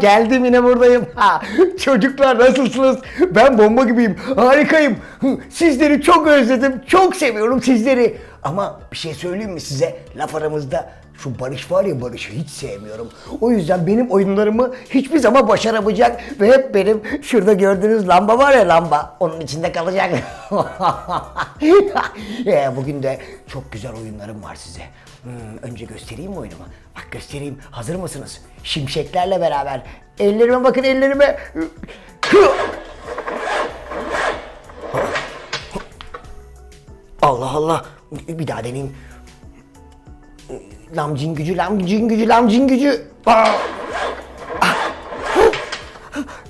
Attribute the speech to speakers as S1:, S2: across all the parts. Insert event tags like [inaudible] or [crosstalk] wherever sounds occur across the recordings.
S1: Geldim yine buradayım. Çocuklar nasılsınız? Ben bomba gibiyim. Harikayım. Sizleri çok özledim. Çok seviyorum sizleri. Ama bir şey söyleyeyim mi size? Laf aramızda şu Barış var ya Barış'ı hiç sevmiyorum. O yüzden benim oyunlarımı hiçbir zaman başaramayacak ve hep benim şurada gördüğünüz lamba var ya lamba onun içinde kalacak. Ee, [laughs] Bugün de çok güzel oyunlarım var size. Hmm, önce göstereyim mi oyunumu? Bak göstereyim. Hazır mısınız? Şimşeklerle beraber. Ellerime bakın ellerime. Allah Allah. Bir daha deneyeyim. Lamcin gücü, lamcin gücü, lamcin gücü. Aa!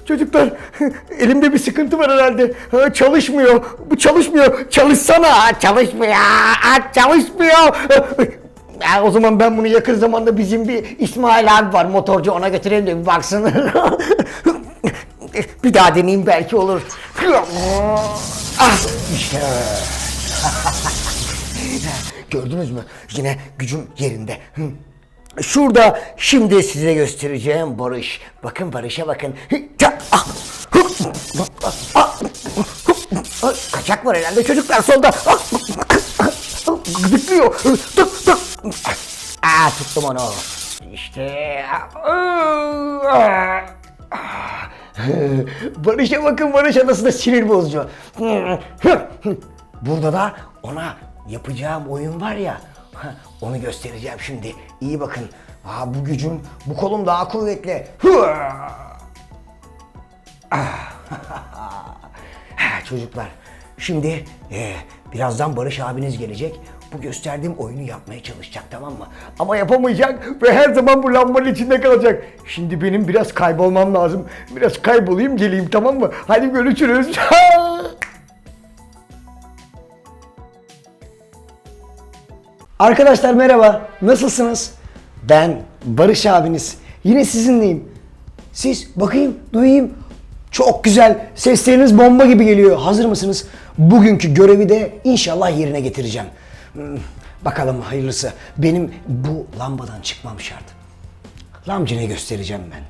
S1: Çocuklar elimde bir sıkıntı var herhalde. Ha, çalışmıyor. Bu çalışmıyor. Çalışsana. Çalışmıyor. Ha, Çalışmıyor. Ya, o zaman ben bunu yakın zamanda bizim bir İsmail abi var motorcu ona götürelim de bir baksın. [laughs] bir daha deneyeyim belki olur. [laughs] Ah, işte. [laughs] Gördünüz mü? Yine gücüm yerinde. Şurada şimdi size göstereceğim Barış. Bakın Barış'a bakın. Ah! Ah! Ay, Kaçak var herhalde çocuklar solda. Ah! Gıdıklıyor. Aa, tuttum onu. İşte. Barış'a bakın Barış'a nasıl da sinir bozucu. Burada da ona yapacağım oyun var ya. Onu göstereceğim şimdi. İyi bakın. Aa, bu gücüm, bu kolum daha kuvvetli. Çocuklar, şimdi e, birazdan Barış abiniz gelecek. Bu gösterdiğim oyunu yapmaya çalışacak tamam mı? Ama yapamayacak ve her zaman bu lambanın içinde kalacak. Şimdi benim biraz kaybolmam lazım. Biraz kaybolayım geleyim tamam mı? Hadi görüşürüz. [laughs] Arkadaşlar merhaba. Nasılsınız? Ben Barış abiniz. Yine sizinleyim. Siz bakayım, duyayım. Çok güzel. Sesleriniz bomba gibi geliyor. Hazır mısınız? Bugünkü görevi de inşallah yerine getireceğim. Bakalım hayırlısı. Benim bu lambadan çıkmam şart. Lamcine göstereceğim ben.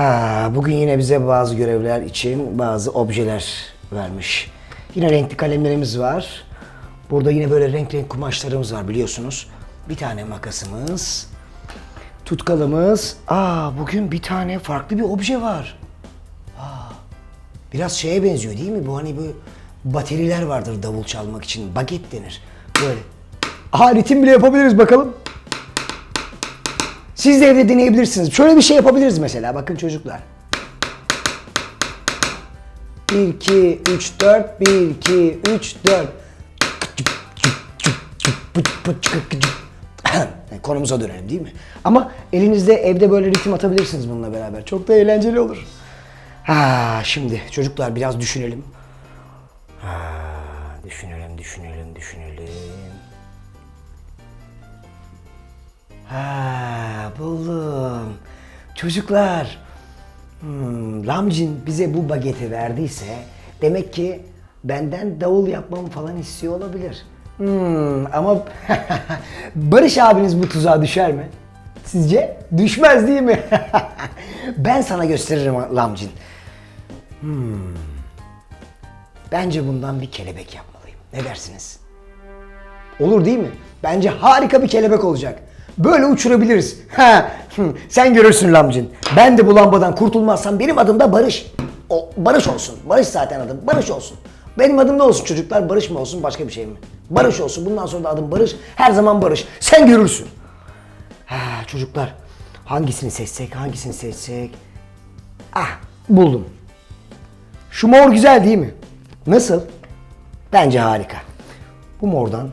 S1: Aa, bugün yine bize bazı görevler için bazı objeler vermiş. Yine renkli kalemlerimiz var. Burada yine böyle renk renk kumaşlarımız var biliyorsunuz. Bir tane makasımız. Tutkalımız. Aa bugün bir tane farklı bir obje var. Aa, biraz şeye benziyor değil mi? Bu hani bu bateriler vardır davul çalmak için. Baget denir. Böyle. Aha ritim bile yapabiliriz bakalım. Siz de evde deneyebilirsiniz. Şöyle bir şey yapabiliriz mesela. Bakın çocuklar. 1, 2, 3, 4. 1, 2, 3, 4. Konumuza dönelim değil mi? Ama elinizde evde böyle ritim atabilirsiniz bununla beraber. Çok da eğlenceli olur. Ha, şimdi çocuklar biraz düşünelim. Ha, düşünelim, düşünelim, düşünelim. Ha, buldum. Çocuklar, hmm, Lamcin bize bu bageti verdiyse demek ki benden davul yapmamı falan istiyor olabilir. Hmm, ama [laughs] Barış abiniz bu tuzağa düşer mi? Sizce? Düşmez değil mi? [laughs] ben sana gösteririm Lamcin. Hmm. Bence bundan bir kelebek yapmalıyım. Ne dersiniz? Olur değil mi? Bence harika bir kelebek olacak. Böyle uçurabiliriz. Ha, sen görürsün Lamcin. Ben de bu lambadan kurtulmazsam benim adım da Barış. O, Barış olsun. Barış zaten adım. Barış olsun. Benim adım ne olsun çocuklar? Barış mı olsun başka bir şey mi? Barış olsun. Bundan sonra da adım Barış. Her zaman Barış. Sen görürsün. Ha, çocuklar hangisini seçsek hangisini seçsek? Ah buldum. Şu mor güzel değil mi? Nasıl? Bence harika. Bu mordan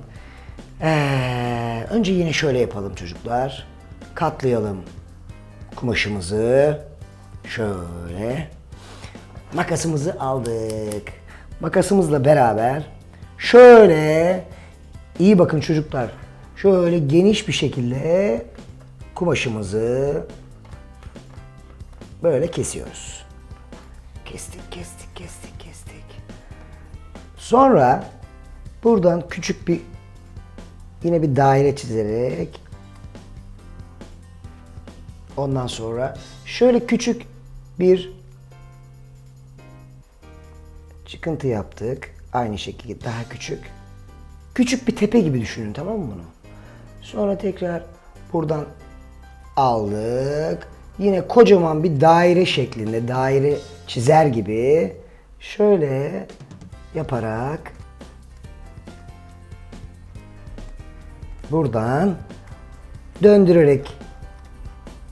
S1: ee, önce yine şöyle yapalım çocuklar. Katlayalım kumaşımızı. Şöyle. Makasımızı aldık. Makasımızla beraber şöyle iyi bakın çocuklar. Şöyle geniş bir şekilde kumaşımızı böyle kesiyoruz. Kestik, kestik, kestik, kestik. Sonra buradan küçük bir yine bir daire çizerek Ondan sonra şöyle küçük bir çıkıntı yaptık. Aynı şekilde daha küçük. Küçük bir tepe gibi düşünün tamam mı bunu? Sonra tekrar buradan aldık. Yine kocaman bir daire şeklinde, daire çizer gibi şöyle yaparak buradan döndürerek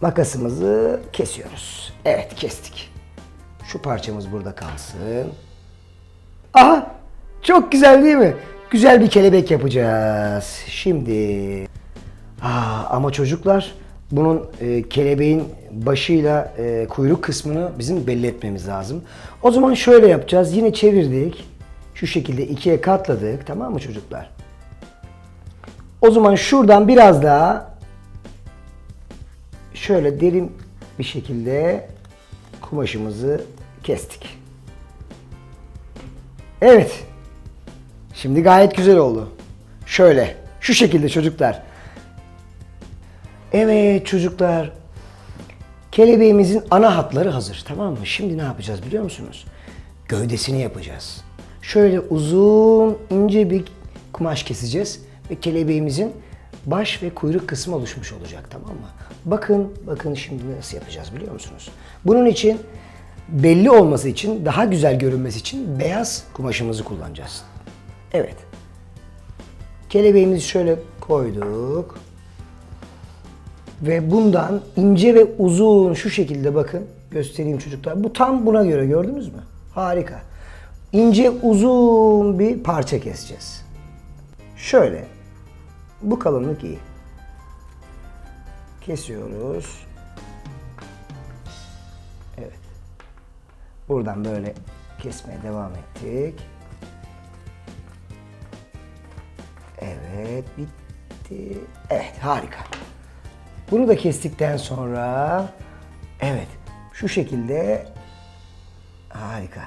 S1: makasımızı kesiyoruz. Evet kestik. Şu parçamız burada kalsın. Aha! Çok güzel değil mi? Güzel bir kelebek yapacağız. Şimdi Aa, ama çocuklar bunun e, kelebeğin başıyla e, kuyruk kısmını bizim belli etmemiz lazım. O zaman şöyle yapacağız. Yine çevirdik. Şu şekilde ikiye katladık. Tamam mı çocuklar? O zaman şuradan biraz daha şöyle derin bir şekilde kumaşımızı kestik. Evet. Şimdi gayet güzel oldu. Şöyle. Şu şekilde çocuklar. Evet çocuklar. Kelebeğimizin ana hatları hazır. Tamam mı? Şimdi ne yapacağız biliyor musunuz? Gövdesini yapacağız. Şöyle uzun ince bir kumaş keseceğiz ve kelebeğimizin baş ve kuyruk kısmı oluşmuş olacak tamam mı? Bakın bakın şimdi nasıl yapacağız biliyor musunuz? Bunun için belli olması için daha güzel görünmesi için beyaz kumaşımızı kullanacağız. Evet. Kelebeğimizi şöyle koyduk. Ve bundan ince ve uzun şu şekilde bakın göstereyim çocuklar. Bu tam buna göre gördünüz mü? Harika. İnce uzun bir parça keseceğiz. Şöyle. Bu kalınlık iyi. Kesiyoruz. Evet. Buradan böyle kesmeye devam ettik. Evet, bitti. Evet, harika. Bunu da kestikten sonra evet şu şekilde harika.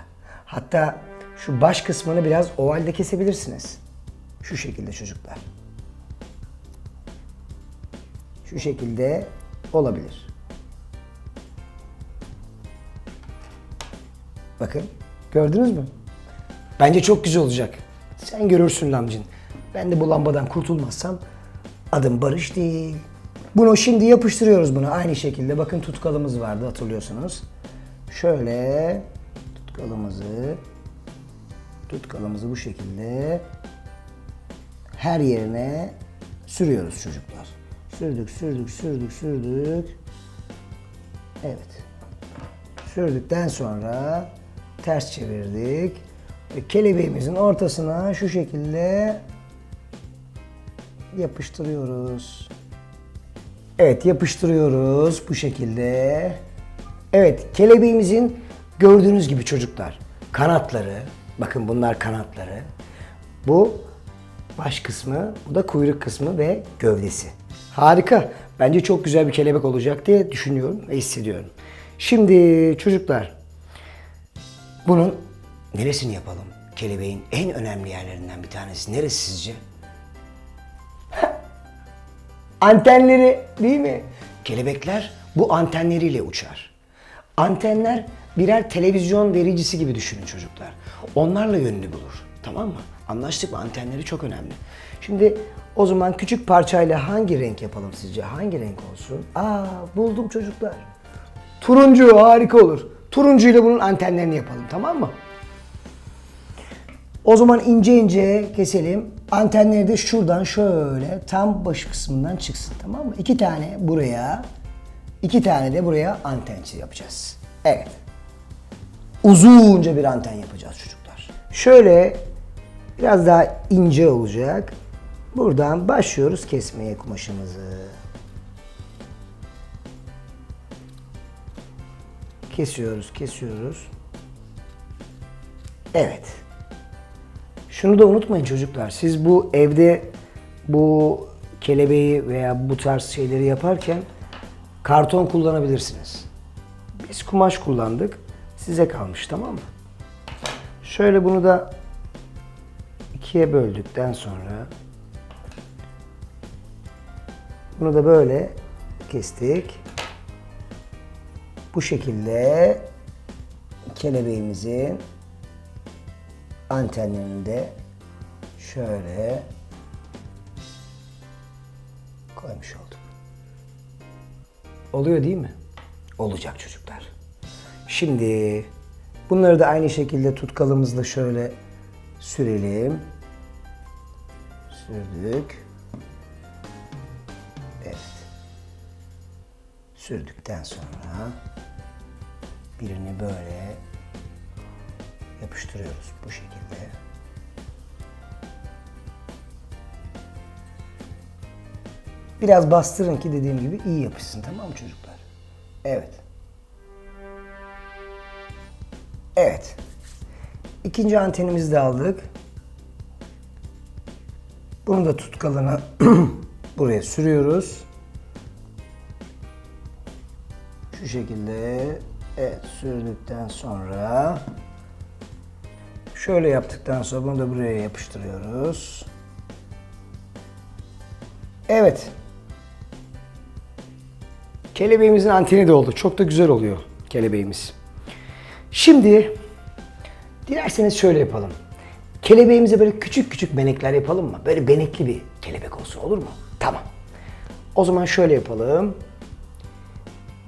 S1: Hatta şu baş kısmını biraz ovalde kesebilirsiniz. Şu şekilde çocuklar. Şu şekilde olabilir. Bakın gördünüz mü? Bence çok güzel olacak. Sen görürsün lamcın. Ben de bu lambadan kurtulmazsam adım Barış değil. Bunu şimdi yapıştırıyoruz buna aynı şekilde. Bakın tutkalımız vardı hatırlıyorsunuz. Şöyle tutkalımızı tutkalımızı bu şekilde her yerine sürüyoruz çocuklar. Sürdük, sürdük, sürdük, sürdük. Evet. Sürdükten sonra ters çevirdik. Ve kelebeğimizin ortasına şu şekilde yapıştırıyoruz. Evet yapıştırıyoruz bu şekilde. Evet kelebeğimizin gördüğünüz gibi çocuklar kanatları bakın bunlar kanatları. Bu baş kısmı, bu da kuyruk kısmı ve gövdesi. Harika. Bence çok güzel bir kelebek olacak diye düşünüyorum ve hissediyorum. Şimdi çocuklar bunun neresini yapalım? Kelebeğin en önemli yerlerinden bir tanesi neresi sizce? [laughs] Antenleri değil mi? Kelebekler bu antenleriyle uçar. Antenler birer televizyon vericisi gibi düşünün çocuklar. Onlarla yönünü bulur. Tamam mı? Anlaştık mı? Antenleri çok önemli. Şimdi o zaman küçük parçayla hangi renk yapalım sizce? Hangi renk olsun? Aa buldum çocuklar. Turuncu harika olur. Turuncu ile bunun antenlerini yapalım tamam mı? O zaman ince ince keselim. Antenleri de şuradan şöyle tam baş kısmından çıksın tamam mı? İki tane buraya, iki tane de buraya anten yapacağız. Evet. Uzunca bir anten yapacağız çocuklar. Şöyle biraz daha ince olacak. Buradan başlıyoruz kesmeye kumaşımızı. Kesiyoruz, kesiyoruz. Evet. Şunu da unutmayın çocuklar. Siz bu evde bu kelebeği veya bu tarz şeyleri yaparken karton kullanabilirsiniz. Biz kumaş kullandık. Size kalmış tamam mı? Şöyle bunu da ikiye böldükten sonra bunu da böyle kestik. Bu şekilde kelebeğimizin antenlerini de şöyle koymuş olduk. Oluyor değil mi? Olacak çocuklar. Şimdi bunları da aynı şekilde tutkalımızla şöyle sürelim. Sürdük. Sürdükten sonra birini böyle yapıştırıyoruz bu şekilde. Biraz bastırın ki dediğim gibi iyi yapışsın tamam mı çocuklar? Evet. Evet. İkinci antenimizi de aldık. Bunu da tutkalına [clears throat] buraya sürüyoruz. Şu şekilde evet sürdükten sonra şöyle yaptıktan sonra bunu da buraya yapıştırıyoruz. Evet. Kelebeğimizin anteni de oldu. Çok da güzel oluyor kelebeğimiz. Şimdi dilerseniz şöyle yapalım. Kelebeğimize böyle küçük küçük benekler yapalım mı? Böyle benekli bir kelebek olsun olur mu? Tamam. O zaman şöyle yapalım.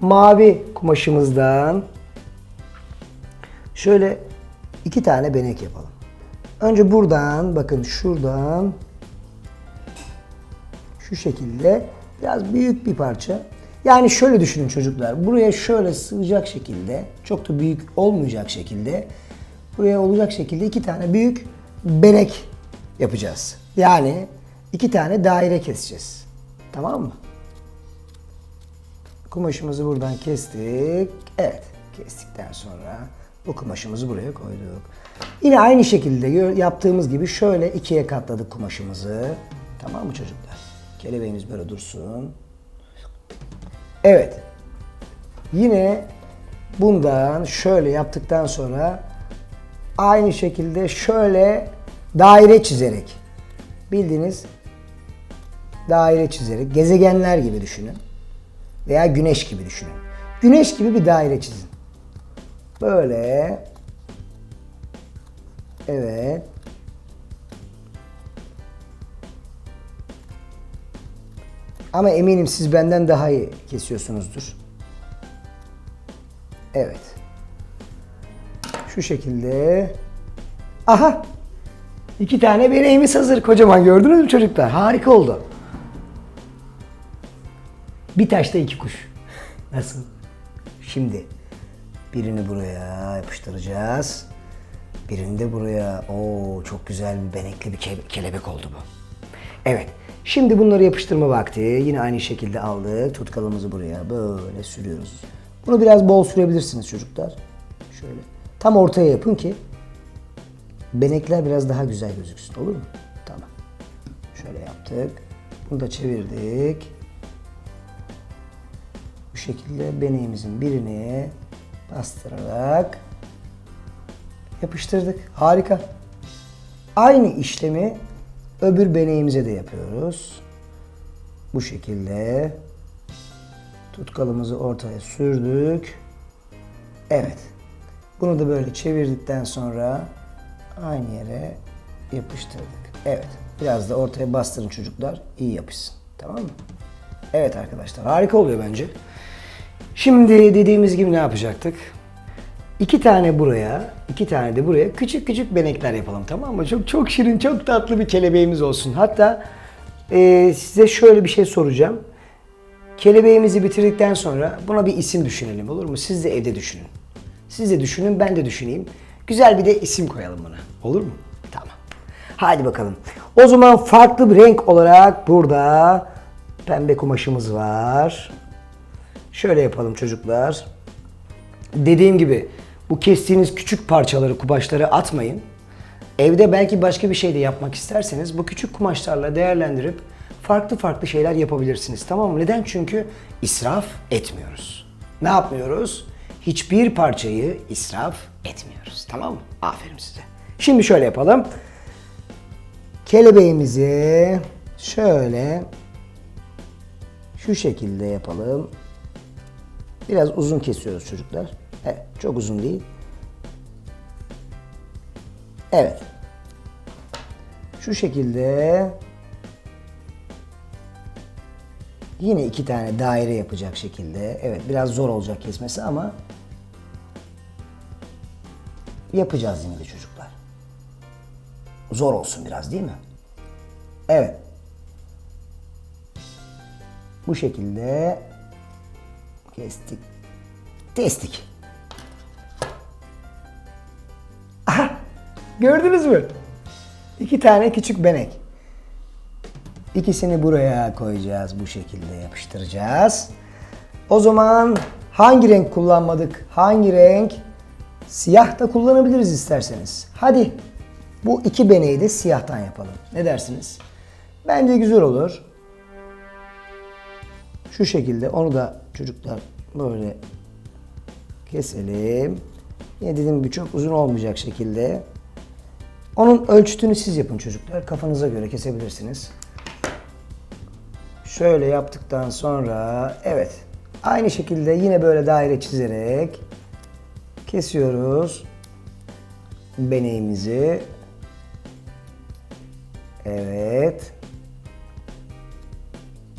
S1: Mavi kumaşımızdan şöyle iki tane benek yapalım. Önce buradan bakın şuradan şu şekilde biraz büyük bir parça. Yani şöyle düşünün çocuklar. Buraya şöyle sığacak şekilde, çok da büyük olmayacak şekilde buraya olacak şekilde iki tane büyük benek yapacağız. Yani iki tane daire keseceğiz. Tamam mı? Kumaşımızı buradan kestik. Evet, kestikten sonra bu kumaşımızı buraya koyduk. Yine aynı şekilde yaptığımız gibi şöyle ikiye katladık kumaşımızı. Tamam mı çocuklar? Kelebeğimiz böyle dursun. Evet. Yine bundan şöyle yaptıktan sonra aynı şekilde şöyle daire çizerek bildiğiniz daire çizerek gezegenler gibi düşünün veya güneş gibi düşünün. Güneş gibi bir daire çizin. Böyle Evet. Ama eminim siz benden daha iyi kesiyorsunuzdur. Evet. Şu şekilde. Aha! İki tane beneğimiz hazır kocaman gördünüz mü çocuklar? Harika oldu. Bir taşta iki kuş. Nasıl? Şimdi birini buraya yapıştıracağız. Birini de buraya. Oo çok güzel bir benekli bir ke- kelebek oldu bu. Evet. Şimdi bunları yapıştırma vakti. Yine aynı şekilde aldık. Tutkalımızı buraya böyle sürüyoruz. Bunu biraz bol sürebilirsiniz çocuklar. Şöyle. Tam ortaya yapın ki benekler biraz daha güzel gözüksün. Olur mu? Tamam. Şöyle yaptık. Bunu da çevirdik. Bu şekilde beneğimizin birini bastırarak yapıştırdık. Harika. Aynı işlemi öbür beneğimize de yapıyoruz. Bu şekilde tutkalımızı ortaya sürdük. Evet. Bunu da böyle çevirdikten sonra aynı yere yapıştırdık. Evet. Biraz da ortaya bastırın çocuklar. İyi yapışsın. Tamam mı? Evet arkadaşlar. Harika oluyor bence. Şimdi dediğimiz gibi ne yapacaktık? İki tane buraya, iki tane de buraya küçük küçük benekler yapalım tamam mı? Çok çok şirin, çok tatlı bir kelebeğimiz olsun. Hatta e, size şöyle bir şey soracağım. Kelebeğimizi bitirdikten sonra buna bir isim düşünelim olur mu? Siz de evde düşünün. Siz de düşünün, ben de düşüneyim. Güzel bir de isim koyalım buna. Olur mu? Tamam. Hadi bakalım. O zaman farklı bir renk olarak burada pembe kumaşımız var. Şöyle yapalım çocuklar. Dediğim gibi bu kestiğiniz küçük parçaları, kumaşları atmayın. Evde belki başka bir şey de yapmak isterseniz bu küçük kumaşlarla değerlendirip farklı farklı şeyler yapabilirsiniz. Tamam mı? Neden? Çünkü israf etmiyoruz. Ne yapmıyoruz? Hiçbir parçayı israf etmiyoruz. Tamam mı? Aferin size. Şimdi şöyle yapalım. Kelebeğimizi şöyle şu şekilde yapalım. Biraz uzun kesiyoruz çocuklar. Evet, çok uzun değil. Evet. Şu şekilde yine iki tane daire yapacak şekilde. Evet, biraz zor olacak kesmesi ama yapacağız yine de çocuklar. Zor olsun biraz değil mi? Evet. Bu şekilde kestik. Kestik. Aha! Gördünüz mü? İki tane küçük benek. İkisini buraya koyacağız. Bu şekilde yapıştıracağız. O zaman hangi renk kullanmadık? Hangi renk? Siyah da kullanabiliriz isterseniz. Hadi bu iki beneği de siyahtan yapalım. Ne dersiniz? Bence güzel olur. Şu şekilde onu da çocuklar böyle keselim. Yine dediğim gibi çok uzun olmayacak şekilde. Onun ölçütünü siz yapın çocuklar. Kafanıza göre kesebilirsiniz. Şöyle yaptıktan sonra evet aynı şekilde yine böyle daire çizerek kesiyoruz beneğimizi. Evet.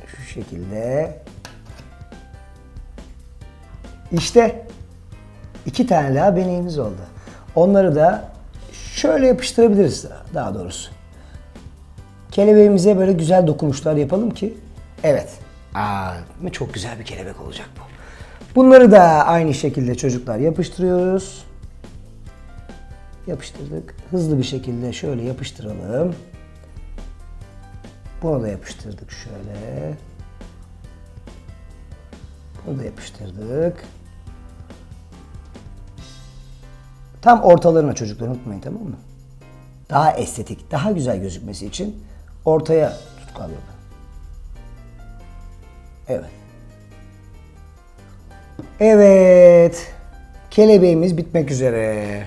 S1: Şu şekilde. İşte iki tane daha beneğimiz oldu. Onları da şöyle yapıştırabiliriz daha doğrusu. Kelebeğimize böyle güzel dokunuşlar yapalım ki. Evet. Aa, çok güzel bir kelebek olacak bu. Bunları da aynı şekilde çocuklar yapıştırıyoruz. Yapıştırdık. Hızlı bir şekilde şöyle yapıştıralım. Bunu da yapıştırdık şöyle. Bunu da yapıştırdık. Tam ortalarına çocuklar unutmayın tamam mı? Daha estetik, daha güzel gözükmesi için ortaya tutkal yapın. Evet. Evet. Kelebeğimiz bitmek üzere.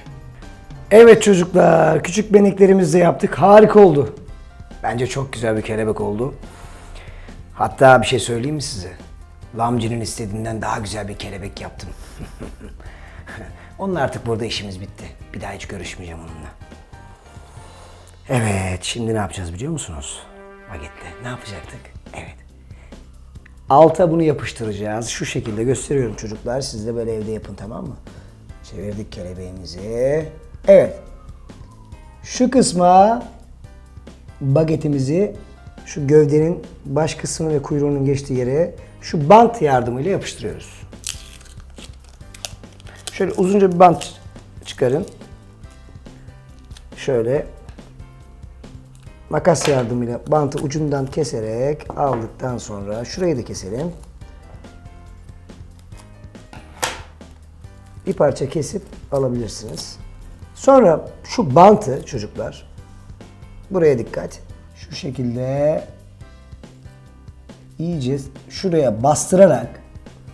S1: Evet çocuklar, küçük beneklerimizi yaptık. Harika oldu. Bence çok güzel bir kelebek oldu. Hatta bir şey söyleyeyim mi size? Lamcının istediğinden daha güzel bir kelebek yaptım. [laughs] Onun artık burada işimiz bitti. Bir daha hiç görüşmeyeceğim onunla. Evet, şimdi ne yapacağız biliyor musunuz? Bagetle. Ne yapacaktık? Evet. Alta bunu yapıştıracağız. Şu şekilde gösteriyorum çocuklar. Siz de böyle evde yapın tamam mı? Çevirdik kelebeğimizi. Evet. Şu kısma bagetimizi şu gövdenin baş kısmı ve kuyruğunun geçtiği yere şu bant yardımıyla yapıştırıyoruz. Şöyle uzunca bir bant çıkarın. Şöyle makas yardımıyla bantı ucundan keserek aldıktan sonra şurayı da keselim. Bir parça kesip alabilirsiniz. Sonra şu bantı çocuklar buraya dikkat. Şu şekilde iyice şuraya bastırarak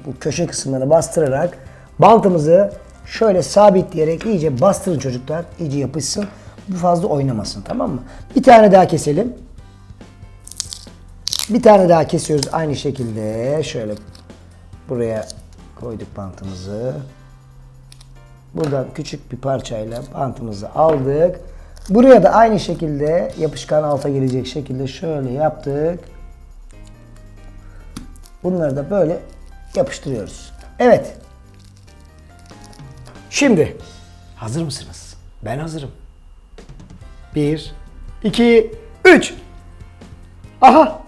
S1: bu köşe kısımlarına bastırarak bantımızı şöyle sabitleyerek iyice bastırın çocuklar. iyice yapışsın. Bu fazla oynamasın tamam mı? Bir tane daha keselim. Bir tane daha kesiyoruz aynı şekilde. Şöyle buraya koyduk bantımızı. Buradan küçük bir parçayla bantımızı aldık. Buraya da aynı şekilde yapışkan alta gelecek şekilde şöyle yaptık. Bunları da böyle yapıştırıyoruz. Evet. Şimdi hazır mısınız? Ben hazırım. Bir, iki, üç. Aha!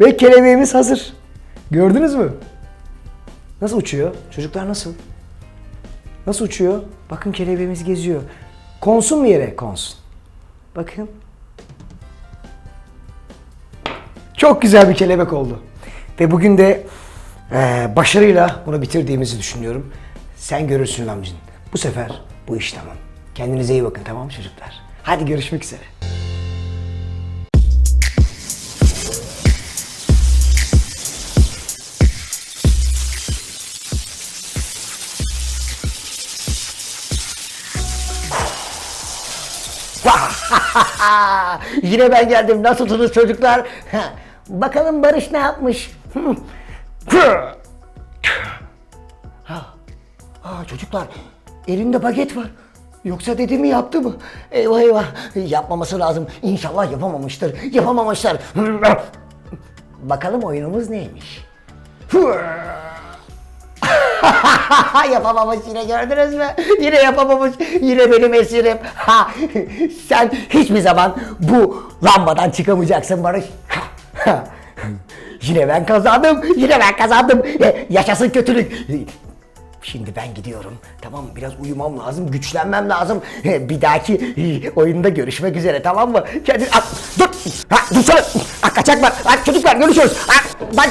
S1: Ve kelebeğimiz hazır. Gördünüz mü? Nasıl uçuyor? Çocuklar nasıl? Nasıl uçuyor? Bakın kelebeğimiz geziyor. Konsun mu yere? Konsun. Bakın. Çok güzel bir kelebek oldu. Ve bugün de eee, başarıyla bunu bitirdiğimizi düşünüyorum. Sen görürsün Lamcin. Bu sefer bu iş tamam. Kendinize iyi bakın tamam çocuklar? Hadi görüşmek üzere. [laughs] Yine ben geldim. Nasılsınız çocuklar? [laughs] Bakalım Barış ne yapmış? [laughs] çocuklar elinde baget var. Yoksa dedemi yaptı mı? Eyvah eyvah. Yapmaması lazım. İnşallah yapamamıştır. Yapamamışlar. Bakalım oyunumuz neymiş? [laughs] yapamamış yine gördünüz mü? Yine yapamamış. Yine benim esirim. Ha, sen hiçbir zaman bu lambadan çıkamayacaksın Barış. yine ben kazandım. Yine ben kazandım. E, yaşasın kötülük. Şimdi ben gidiyorum. Tamam mı? Biraz uyumam lazım, güçlenmem lazım. Bir dahaki e, oyunda görüşmek üzere tamam mı? Kendin... Ah, dur! Ha, dursana! Ah, kaçak var! Ah, çocuklar görüşürüz! Ah, bak